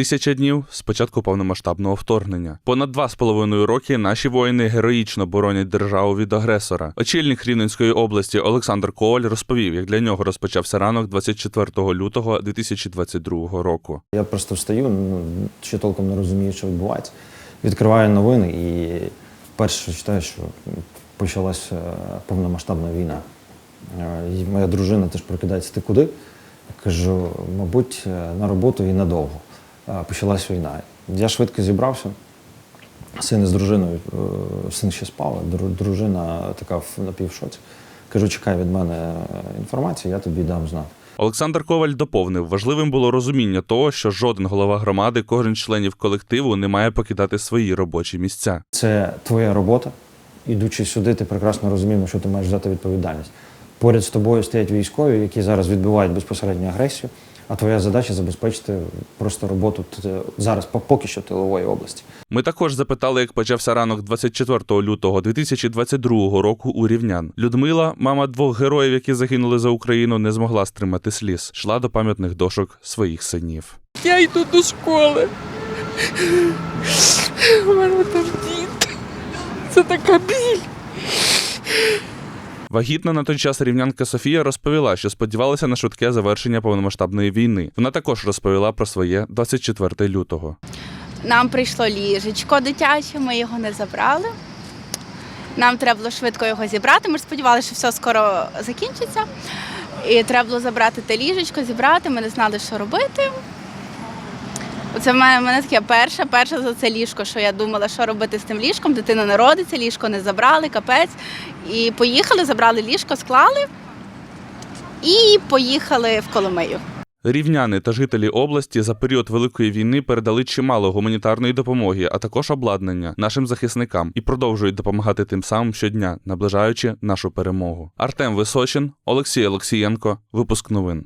Тисяча днів з початку повномасштабного вторгнення. Понад два з половиною роки наші воїни героїчно боронять державу від агресора. Очільник Рівненської області Олександр Коваль розповів, як для нього розпочався ранок 24 лютого 2022 року. Я просто встаю, ну, ще толком не розумію, що відбувається. Відкриваю новини і перше, читаю, що почалася е, повномасштабна війна. Е, І моя дружина теж прокидається, ти куди? Кажу, мабуть, е, на роботу і надовго. Почалась війна. Я швидко зібрався. Син з дружиною, е, син ще спав, дружина така в напівшоці. Кажу, чекай від мене інформацію, я тобі дам знати. Олександр Коваль доповнив, важливим було розуміння того, що жоден голова громади, кожен членів колективу не має покидати свої робочі місця. Це твоя робота. Ідучи сюди, ти прекрасно розумієш, що ти маєш взяти відповідальність. Поряд з тобою стоять військові, які зараз відбивають безпосередню агресію, а твоя задача забезпечити просто роботу зараз поки що тилової області. Ми також запитали, як почався ранок 24 лютого 2022 року у рівнян. Людмила, мама двох героїв, які загинули за Україну, не змогла стримати сліз. Шла до пам'ятних дошок своїх синів. Я йду до школи. У мене там діти. Це така біль. Вагітна на той час рівнянка Софія розповіла, що сподівалася на швидке завершення повномасштабної війни. Вона також розповіла про своє 24 лютого. Нам прийшло ліжечко дитяче, ми його не забрали. Нам треба було швидко його зібрати. Ми ж сподівалися, що все скоро закінчиться. І треба було забрати те ліжечко, зібрати. Ми не знали, що робити. Це в мене, в мене таке перше, перше за це ліжко, що я думала, що робити з тим ліжком. Дитина народиться, ліжко не забрали, капець. І поїхали, забрали ліжко, склали і поїхали в Коломию. Рівняни та жителі області за період великої війни передали чимало гуманітарної допомоги, а також обладнання нашим захисникам і продовжують допомагати тим самим щодня, наближаючи нашу перемогу. Артем Височин, Олексій Олексієнко, випуск новин.